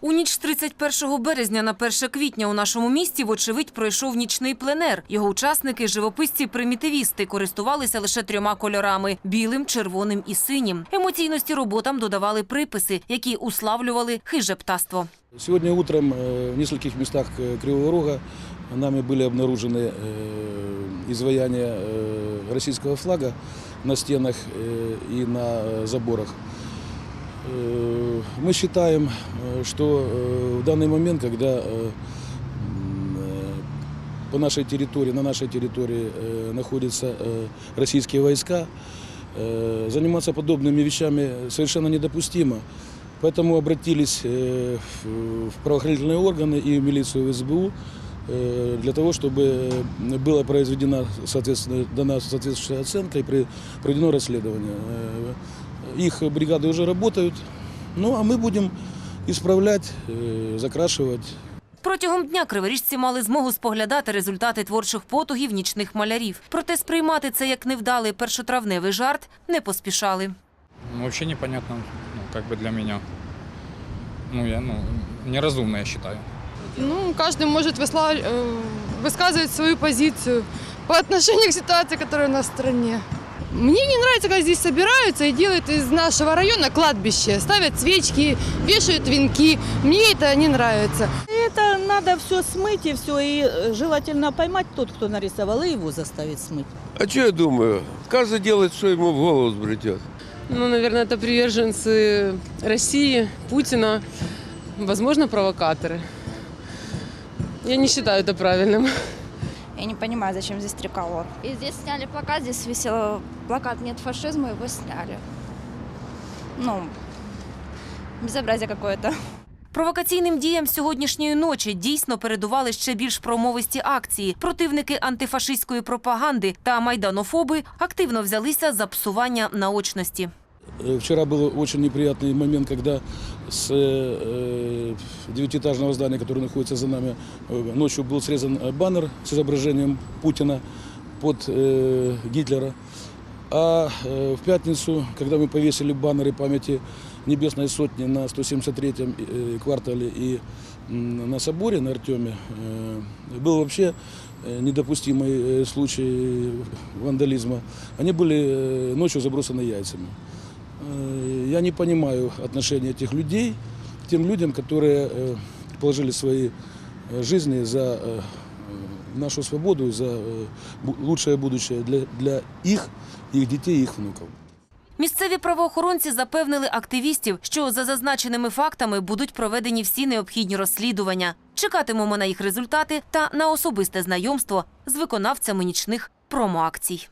У ніч з 31 березня на 1 квітня у нашому місті, вочевидь, пройшов нічний пленер. Його учасники, живописці-примітивісти, користувалися лише трьома кольорами – білим, червоним і синім. Емоційності роботам додавали приписи, які уславлювали хиже птаство. Сегодня утром э, в нескольких местах э, Кривого Рога нами были обнаружены э, изваяния э, российского флага на стенах э, и на э, заборах. Э, Мы считаем, э, что э, в данный момент, когда э, м, э, по нашей территории, на нашей территории э, находятся э, российские войска, э, заниматься подобными вещами совершенно недопустимо. Поэтому обратились э, в в правоохранительные органы и в милицию в СБУ э, для того, чтобы была произведена соответственно, дана соответствующая оценка и при- проведено расследование. Э, Их бригады уже работают, ну а мы будем исправлять, э, закрашивать, Протягом дня криворіжці мали змогу споглядати результати творчих потугів нічних малярів. Проте сприймати це як невдалий першотравневий жарт не поспішали. Ну, Вообще непонятно, ну, как бы для меня. Ну, я, ну, неразумно, я считаю. Ну, каждый может высла- э, высказывать свою позицию по отношению к ситуации, которая у нас в стране. Мне не нравится, когда здесь собираются и делают из нашего района кладбище. Ставят свечки, вешают венки. Мне это не нравится. Это надо все смыть и все, и э, желательно поймать тот, кто нарисовал, и его заставить смыть. А что я думаю? Каждый делает, что ему в голову взбретет. Ну, наверное, это приверженцы России, Путина, возможно, провокаторы. Я не считаю это правильным. Я не понимаю, зачем здесь триколор. И здесь сняли плакат, здесь висел плакат «Нет фашизма», его сняли. Ну, безобразие какое-то. Провокаційним діям сьогоднішньої ночі дійсно передували ще більш промовисті акції. Противники антифашистської пропаганди та майданофоби активно взялися за псування наочності. Э, Вчера был очень неприятный момент, когда с э, девятиэтажного здания, которое находится за нами, э, ночью был срезан э, баннер с изображением Путина под э, Гитлера. А э, в пятницу, когда мы повесили баннеры памяти Небесной Сотни на 173-м э, квартале и м, на соборе на Артеме, э, был вообще э, недопустимый э, случай вандализма. Они были э, ночью забросаны яйцами. Э, Я не понимаю отношения этих людей к тем людям, которые э, положили свои э, жизни за э, э, нашу свободу, и за э, бу- лучшее будущее для, для их, их детей и их внуков. Місцеві правоохоронці запевнили активістів, що за зазначеними фактами будуть проведені всі необхідні розслідування. Чекатимемо на їх результати та на особисте знайомство з виконавцями нічних промоакцій.